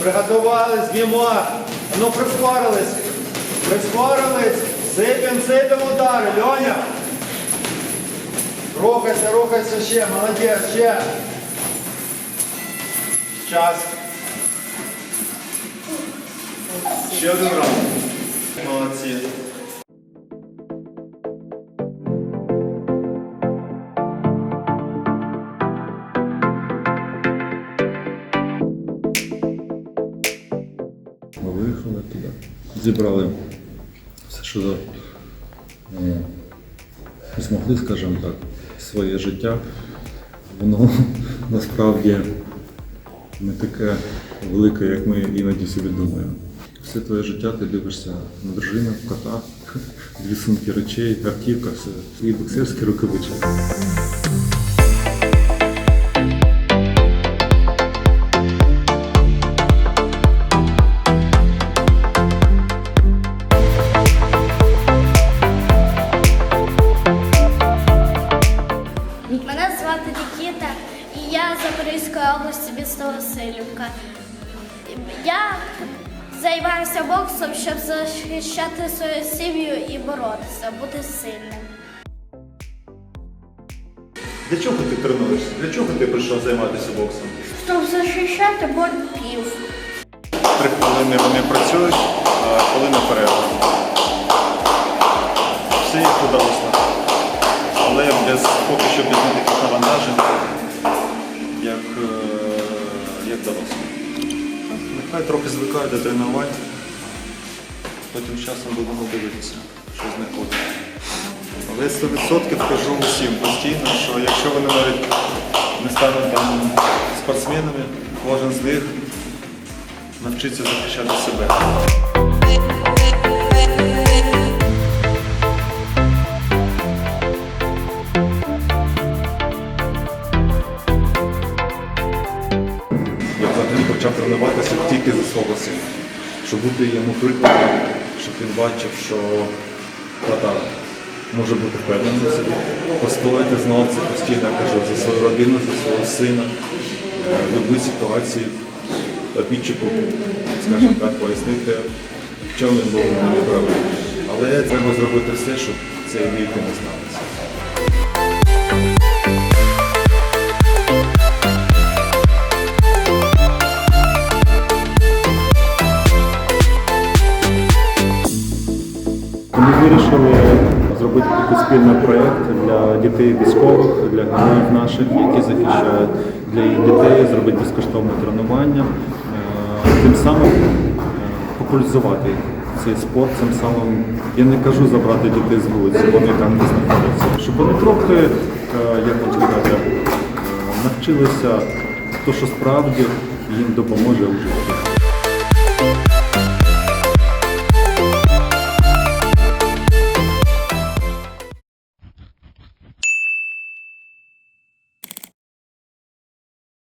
Приготувались, мімар. Ну прискорились. Прискорились. Сипем, сипем удари. Льоня. Рухайся, рухайся ще. Молодець, ще. Час. Ще один раз. Молодці. Зібрали все, що е, змогли, скажімо так, своє життя. Воно насправді не таке велике, як ми іноді собі думаємо. Все твоє життя ти дивишся на дружину, кота, дві сумки речей, автівка, все, свої боксерські рукавички. Я з Запорізької області міста Васильівка. Я займаюся боксом, щоб захищати свою сім'ю і боротися, бути сильним. Для чого ти тренуєшся? Для чого ти прийшов займатися боксом? Щоб захищати борців. Три хвилини вони працюють, а хвилина перерва. Все як вдалося. Нехай трохи звикають до тренувань, потім часом будемо дивитися, що з них буде. Але 100% кажу усім постійно, що якщо вони навіть не стануть там спортсменами, кожен з них навчиться захищати себе. Почав тренуватися тільки за свого сина, щоб бути йому прикладом, щоб він бачив, що тата може бути впевнений в собі, постояти знов це постійно я кажу за свою родину, за свого сина, е, будь-якій ситуації обідчику, скажімо так, пояснити, в чому він був неправий. Але треба зробити все, щоб цей вік не стався. Ми вирішили зробити такий спільний проєкт для дітей військових, для героїв наших, які захищають для їх дітей, зробити безкоштовне тренування, е, тим самим е, популяризувати цей спорт, цим самим я не кажу забрати дітей з вулиці, вони там не знаходяться, щоб вони трохи, е, як вам сказати, навчилися то, що справді їм допоможе у житті.